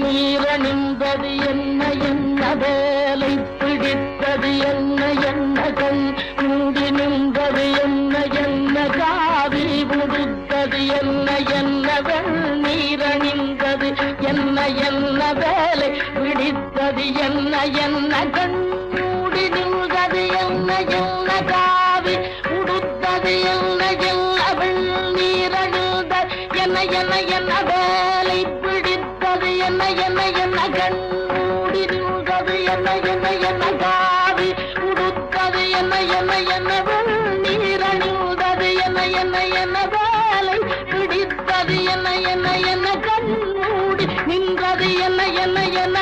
கண்ணீரணிந்தது என்ன என்ன வேலை? பிடித்தது என்ன என்ன கண்? மூடி நின்றது என்ன என்ன காவி? முடித்தது என்ன என்ன வெண்ணீரணிந்தது என்ன என்ன வேலை? பிடித்தது என்ன என்ன கண்? மூடி நின்றது என்ன என்ன காவி? உடுத்தது என்ன என்ன வெண்ணீரணிந்த என்ன என்ன என்ன வேலை? பிடி மூடி என்ன என்ன என்ன காவி? உடுத்தது என்ன என்ன என்ன வெண்ணீரணிந்தது என்ன என்ன என்ன வேலை? பிடித்தது என்ன என்ன என்ன கண்மூடி நின்றது என்ன என்ன என்ன